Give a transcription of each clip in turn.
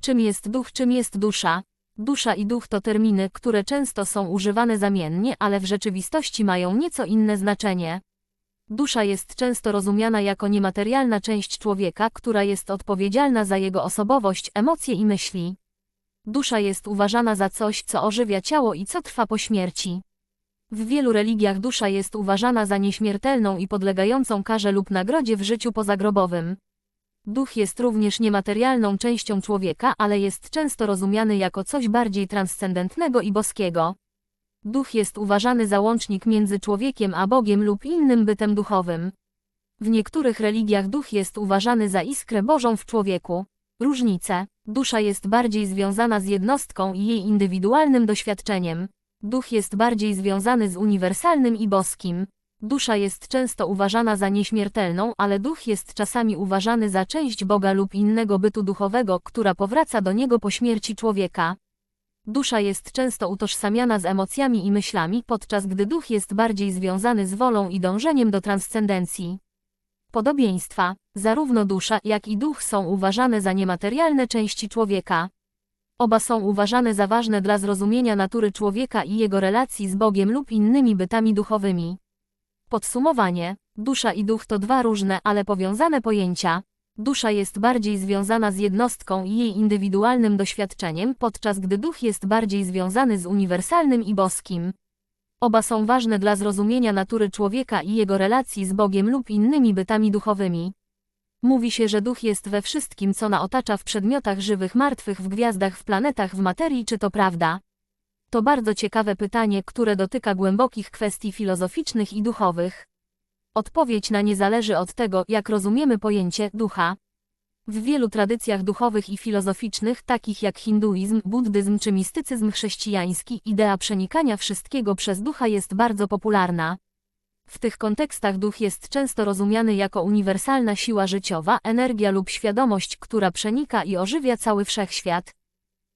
Czym jest duch, czym jest dusza? Dusza i duch to terminy, które często są używane zamiennie, ale w rzeczywistości mają nieco inne znaczenie. Dusza jest często rozumiana jako niematerialna część człowieka, która jest odpowiedzialna za jego osobowość, emocje i myśli. Dusza jest uważana za coś, co ożywia ciało i co trwa po śmierci. W wielu religiach dusza jest uważana za nieśmiertelną i podlegającą karze lub nagrodzie w życiu pozagrobowym. Duch jest również niematerialną częścią człowieka, ale jest często rozumiany jako coś bardziej transcendentnego i boskiego. Duch jest uważany za łącznik między człowiekiem a Bogiem lub innym bytem duchowym. W niektórych religiach duch jest uważany za iskrę Bożą w człowieku. Różnice. Dusza jest bardziej związana z jednostką i jej indywidualnym doświadczeniem. Duch jest bardziej związany z uniwersalnym i boskim. Dusza jest często uważana za nieśmiertelną, ale duch jest czasami uważany za część Boga lub innego bytu duchowego, która powraca do niego po śmierci człowieka. Dusza jest często utożsamiana z emocjami i myślami, podczas gdy duch jest bardziej związany z wolą i dążeniem do transcendencji. Podobieństwa. Zarówno dusza, jak i duch są uważane za niematerialne części człowieka. Oba są uważane za ważne dla zrozumienia natury człowieka i jego relacji z Bogiem lub innymi bytami duchowymi. Podsumowanie. Dusza i duch to dwa różne, ale powiązane pojęcia. Dusza jest bardziej związana z jednostką i jej indywidualnym doświadczeniem, podczas gdy duch jest bardziej związany z uniwersalnym i boskim. Oba są ważne dla zrozumienia natury człowieka i jego relacji z Bogiem lub innymi bytami duchowymi. Mówi się, że duch jest we wszystkim, co na otacza w przedmiotach żywych, martwych, w gwiazdach, w planetach, w materii, czy to prawda? To bardzo ciekawe pytanie, które dotyka głębokich kwestii filozoficznych i duchowych. Odpowiedź na nie zależy od tego, jak rozumiemy pojęcie ducha. W wielu tradycjach duchowych i filozoficznych, takich jak hinduizm, buddyzm czy mistycyzm chrześcijański, idea przenikania wszystkiego przez ducha jest bardzo popularna. W tych kontekstach duch jest często rozumiany jako uniwersalna siła życiowa, energia lub świadomość, która przenika i ożywia cały wszechświat.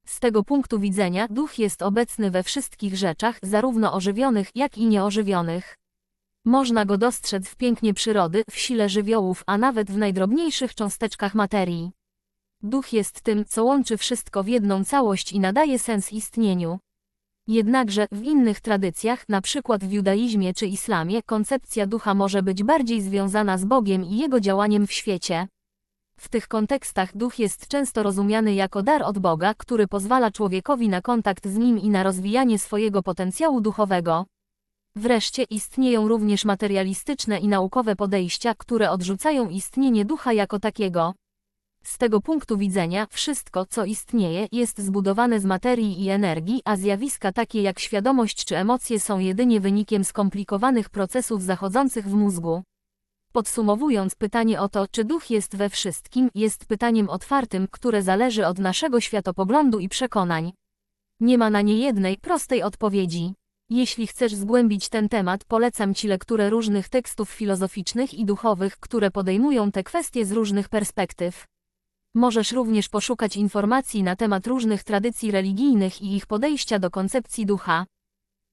Z tego punktu widzenia duch jest obecny we wszystkich rzeczach, zarówno ożywionych, jak i nieożywionych. Można go dostrzec w pięknie przyrody, w sile żywiołów, a nawet w najdrobniejszych cząsteczkach materii. Duch jest tym, co łączy wszystko w jedną całość i nadaje sens istnieniu. Jednakże w innych tradycjach, np. w judaizmie czy islamie, koncepcja ducha może być bardziej związana z Bogiem i jego działaniem w świecie. W tych kontekstach duch jest często rozumiany jako dar od Boga, który pozwala człowiekowi na kontakt z nim i na rozwijanie swojego potencjału duchowego. Wreszcie istnieją również materialistyczne i naukowe podejścia, które odrzucają istnienie ducha jako takiego. Z tego punktu widzenia, wszystko, co istnieje, jest zbudowane z materii i energii, a zjawiska takie jak świadomość czy emocje są jedynie wynikiem skomplikowanych procesów zachodzących w mózgu. Podsumowując, pytanie o to, czy duch jest we wszystkim, jest pytaniem otwartym, które zależy od naszego światopoglądu i przekonań. Nie ma na nie jednej, prostej odpowiedzi. Jeśli chcesz zgłębić ten temat, polecam Ci lekturę różnych tekstów filozoficznych i duchowych, które podejmują te kwestie z różnych perspektyw. Możesz również poszukać informacji na temat różnych tradycji religijnych i ich podejścia do koncepcji ducha.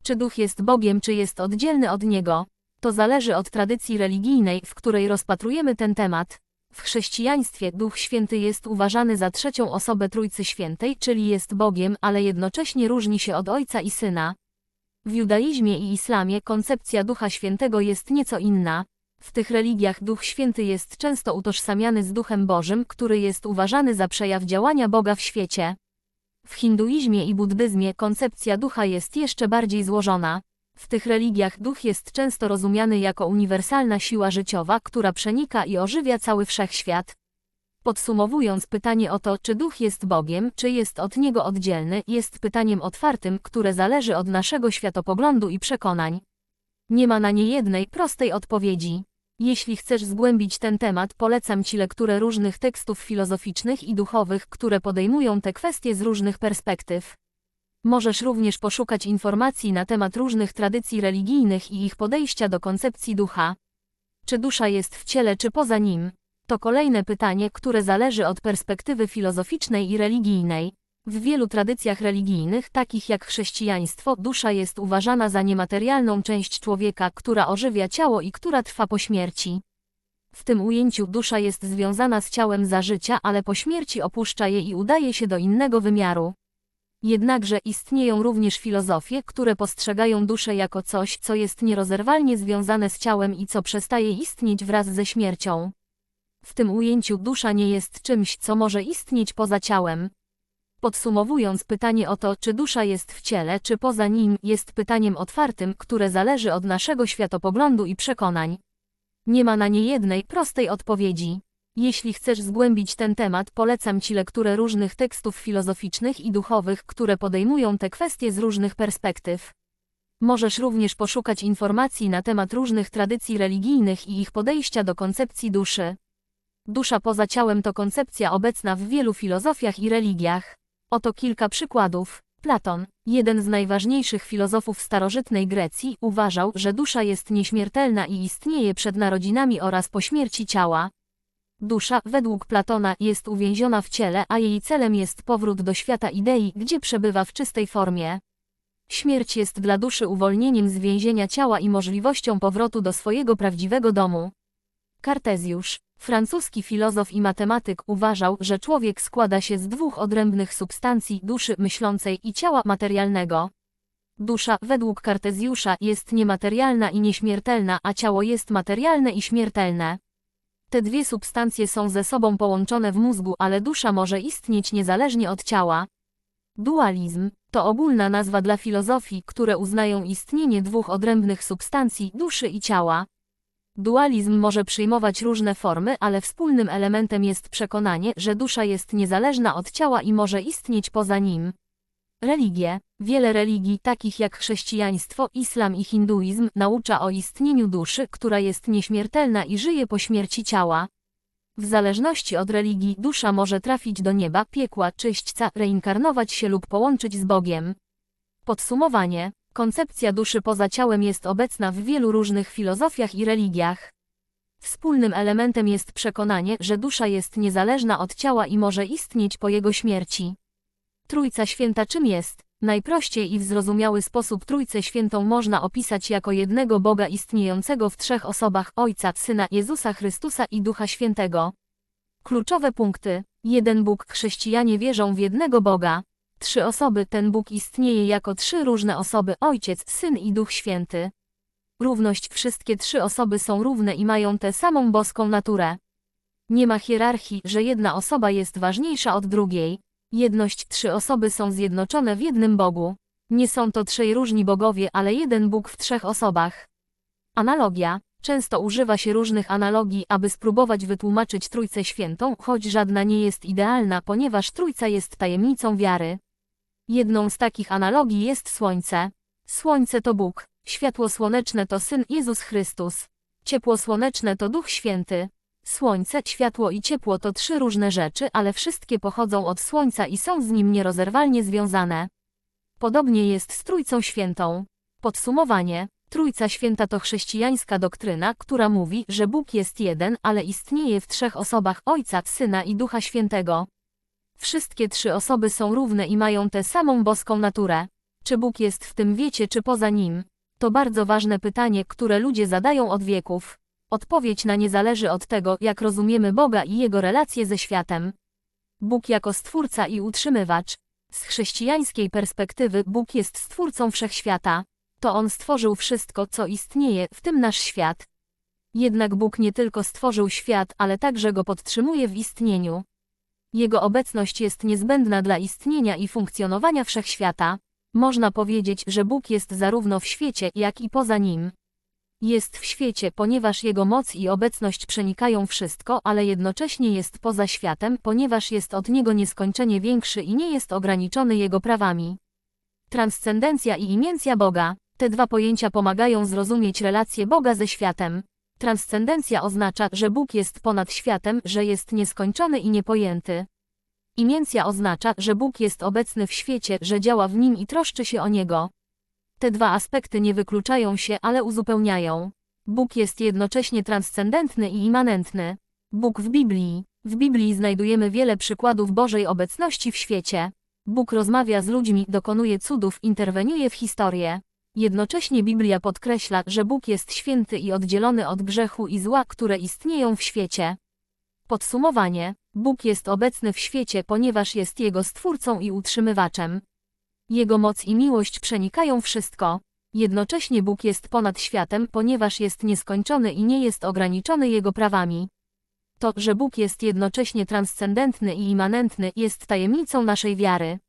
Czy duch jest Bogiem, czy jest oddzielny od niego? To zależy od tradycji religijnej, w której rozpatrujemy ten temat. W chrześcijaństwie Duch Święty jest uważany za trzecią osobę Trójcy Świętej, czyli jest Bogiem, ale jednocześnie różni się od Ojca i Syna. W judaizmie i islamie koncepcja Ducha Świętego jest nieco inna. W tych religiach Duch Święty jest często utożsamiany z Duchem Bożym, który jest uważany za przejaw działania Boga w świecie. W hinduizmie i buddyzmie koncepcja ducha jest jeszcze bardziej złożona. W tych religiach duch jest często rozumiany jako uniwersalna siła życiowa, która przenika i ożywia cały wszechświat. Podsumowując pytanie o to, czy duch jest Bogiem, czy jest od niego oddzielny, jest pytaniem otwartym, które zależy od naszego światopoglądu i przekonań. Nie ma na nie jednej prostej odpowiedzi. Jeśli chcesz zgłębić ten temat, polecam Ci lekturę różnych tekstów filozoficznych i duchowych, które podejmują te kwestie z różnych perspektyw. Możesz również poszukać informacji na temat różnych tradycji religijnych i ich podejścia do koncepcji ducha. Czy dusza jest w ciele czy poza nim? To kolejne pytanie, które zależy od perspektywy filozoficznej i religijnej. W wielu tradycjach religijnych, takich jak chrześcijaństwo, dusza jest uważana za niematerialną część człowieka, która ożywia ciało i która trwa po śmierci. W tym ujęciu dusza jest związana z ciałem za życia, ale po śmierci opuszcza je i udaje się do innego wymiaru. Jednakże istnieją również filozofie, które postrzegają duszę jako coś, co jest nierozerwalnie związane z ciałem i co przestaje istnieć wraz ze śmiercią. W tym ujęciu dusza nie jest czymś, co może istnieć poza ciałem. Podsumowując, pytanie o to, czy dusza jest w ciele, czy poza nim, jest pytaniem otwartym, które zależy od naszego światopoglądu i przekonań. Nie ma na nie jednej prostej odpowiedzi. Jeśli chcesz zgłębić ten temat, polecam Ci lekturę różnych tekstów filozoficznych i duchowych, które podejmują te kwestie z różnych perspektyw. Możesz również poszukać informacji na temat różnych tradycji religijnych i ich podejścia do koncepcji duszy. Dusza poza ciałem to koncepcja obecna w wielu filozofiach i religiach. Oto kilka przykładów. Platon, jeden z najważniejszych filozofów starożytnej Grecji, uważał, że dusza jest nieśmiertelna i istnieje przed narodzinami oraz po śmierci ciała. Dusza, według Platona, jest uwięziona w ciele, a jej celem jest powrót do świata idei, gdzie przebywa w czystej formie. Śmierć jest dla duszy uwolnieniem z więzienia ciała i możliwością powrotu do swojego prawdziwego domu. Kartezjusz, francuski filozof i matematyk, uważał, że człowiek składa się z dwóch odrębnych substancji duszy myślącej i ciała materialnego. Dusza, według Kartezjusza, jest niematerialna i nieśmiertelna, a ciało jest materialne i śmiertelne. Te dwie substancje są ze sobą połączone w mózgu, ale dusza może istnieć niezależnie od ciała. Dualizm to ogólna nazwa dla filozofii, które uznają istnienie dwóch odrębnych substancji duszy i ciała. Dualizm może przyjmować różne formy, ale wspólnym elementem jest przekonanie, że dusza jest niezależna od ciała i może istnieć poza nim. Religie. Wiele religii, takich jak chrześcijaństwo, islam i hinduizm, naucza o istnieniu duszy, która jest nieśmiertelna i żyje po śmierci ciała. W zależności od religii dusza może trafić do nieba, piekła, czyśćca, reinkarnować się lub połączyć z Bogiem. Podsumowanie. Koncepcja duszy poza ciałem jest obecna w wielu różnych filozofiach i religiach. Wspólnym elementem jest przekonanie, że dusza jest niezależna od ciała i może istnieć po jego śmierci. Trójca Święta czym jest? Najprościej i w zrozumiały sposób Trójcę Świętą można opisać jako jednego Boga istniejącego w trzech osobach Ojca, Syna, Jezusa Chrystusa i Ducha Świętego. Kluczowe punkty. Jeden Bóg. Chrześcijanie wierzą w jednego Boga. Trzy osoby. Ten Bóg istnieje jako trzy różne osoby Ojciec, Syn i Duch Święty. Równość. Wszystkie trzy osoby są równe i mają tę samą boską naturę. Nie ma hierarchii, że jedna osoba jest ważniejsza od drugiej. Jedność trzy osoby są zjednoczone w jednym Bogu. Nie są to trzej różni bogowie, ale jeden Bóg w trzech osobach. Analogia. Często używa się różnych analogii, aby spróbować wytłumaczyć Trójcę Świętą, choć żadna nie jest idealna, ponieważ Trójca jest tajemnicą wiary. Jedną z takich analogii jest Słońce. Słońce to Bóg, światło słoneczne to Syn Jezus Chrystus. Ciepło słoneczne to Duch Święty. Słońce, światło i ciepło to trzy różne rzeczy, ale wszystkie pochodzą od Słońca i są z nim nierozerwalnie związane. Podobnie jest z Trójcą Świętą. Podsumowanie. Trójca Święta to chrześcijańska doktryna, która mówi, że Bóg jest jeden, ale istnieje w trzech osobach Ojca, Syna i Ducha Świętego. Wszystkie trzy osoby są równe i mają tę samą boską naturę. Czy Bóg jest w tym wiecie czy poza nim? To bardzo ważne pytanie, które ludzie zadają od wieków. Odpowiedź na nie zależy od tego, jak rozumiemy Boga i Jego relacje ze światem. Bóg jako stwórca i utrzymywacz. Z chrześcijańskiej perspektywy Bóg jest stwórcą wszechświata. To On stworzył wszystko, co istnieje, w tym nasz świat. Jednak Bóg nie tylko stworzył świat, ale także go podtrzymuje w istnieniu. Jego obecność jest niezbędna dla istnienia i funkcjonowania wszechświata. Można powiedzieć, że Bóg jest zarówno w świecie, jak i poza nim. Jest w świecie, ponieważ Jego moc i obecność przenikają wszystko, ale jednocześnie jest poza światem, ponieważ jest od Niego nieskończenie większy i nie jest ograniczony Jego prawami. Transcendencja i imiencja Boga. Te dwa pojęcia pomagają zrozumieć relację Boga ze światem. Transcendencja oznacza, że Bóg jest ponad światem, że jest nieskończony i niepojęty. Imiencja oznacza, że Bóg jest obecny w świecie, że działa w nim i troszczy się o niego. Te dwa aspekty nie wykluczają się, ale uzupełniają. Bóg jest jednocześnie transcendentny i immanentny. Bóg w Biblii. W Biblii znajdujemy wiele przykładów Bożej obecności w świecie. Bóg rozmawia z ludźmi, dokonuje cudów, interweniuje w historię. Jednocześnie Biblia podkreśla, że Bóg jest święty i oddzielony od grzechu i zła, które istnieją w świecie. Podsumowanie. Bóg jest obecny w świecie, ponieważ jest Jego stwórcą i utrzymywaczem. Jego moc i miłość przenikają wszystko. Jednocześnie Bóg jest ponad światem, ponieważ jest nieskończony i nie jest ograniczony Jego prawami. To, że Bóg jest jednocześnie transcendentny i immanentny, jest tajemnicą naszej wiary.